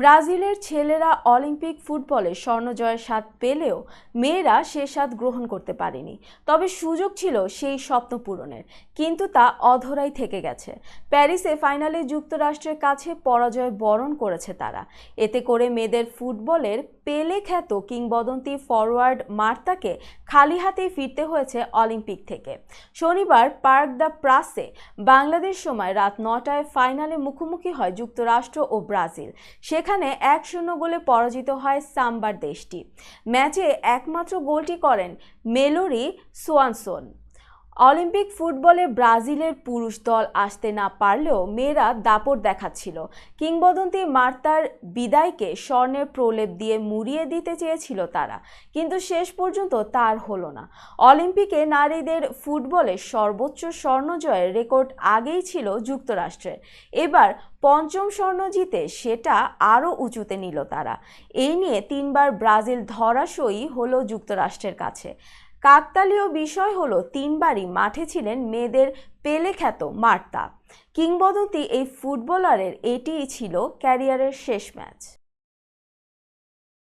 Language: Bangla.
ব্রাজিলের ছেলেরা অলিম্পিক ফুটবলে স্বর্ণজয়ের স্বাদ পেলেও মেয়েরা সে স্বাদ গ্রহণ করতে পারেনি। তবে সুযোগ ছিল সেই স্বপ্ন পূরণের, কিন্তু তা অধরাই থেকে গেছে। প্যারিসে ফাইনালে যুক্তরাষ্ট্রের কাছে পরাজয় বরণ করেছে তারা। এতে করে মেয়েদের ফুটবলের পেলে খ্যাত কিংবদন্তি ফরওয়ার্ড মার্তাকে খালি হাতেই ফিরতে হয়েছে অলিম্পিক থেকে। শনিবার পার্ক দ্য প্রাসে বাংলাদেশ সময় রাত নটায় ফাইনালে মুখোমুখি হয় যুক্তরাষ্ট্র ও ব্রাজিল। সেখানে এক শূন্য গোলে পরাজিত হয় সাম্বার দেশটি। ম্যাচে একমাত্র গোলটি করেন মেলোরি সোয়ানসন। অলিম্পিক ফুটবলে ব্রাজিলের পুরুষ দল আসতে না পারলেও মেয়েরা দাপট দেখাচ্ছিল। কিংবদন্তি মার্তার বিদায়কে স্বর্ণের প্রলেপ দিয়ে মুড়িয়ে দিতে চেয়েছিল তারা, কিন্তু শেষ পর্যন্ত তার হলো না। অলিম্পিকে নারীদের ফুটবলে সর্বোচ্চ স্বর্ণ জয়ের রেকর্ড আগেই ছিল যুক্তরাষ্ট্রের। এবার পঞ্চম স্বর্ণ জিতে সেটা আরও উঁচুতে নিল তারা। এই নিয়ে তিনবার ব্রাজিল ধরাশয়ী হলো যুক্তরাষ্ট্রের কাছে। কাকতালীয় বিষয় হল, তিনবারই মাঠে ছিলেন মেয়েদের পেলে খ্যাত মার্তা। কিংবদন্তি এই ফুটবলারের এটিই ছিল ক্যারিয়ারের শেষ ম্যাচ।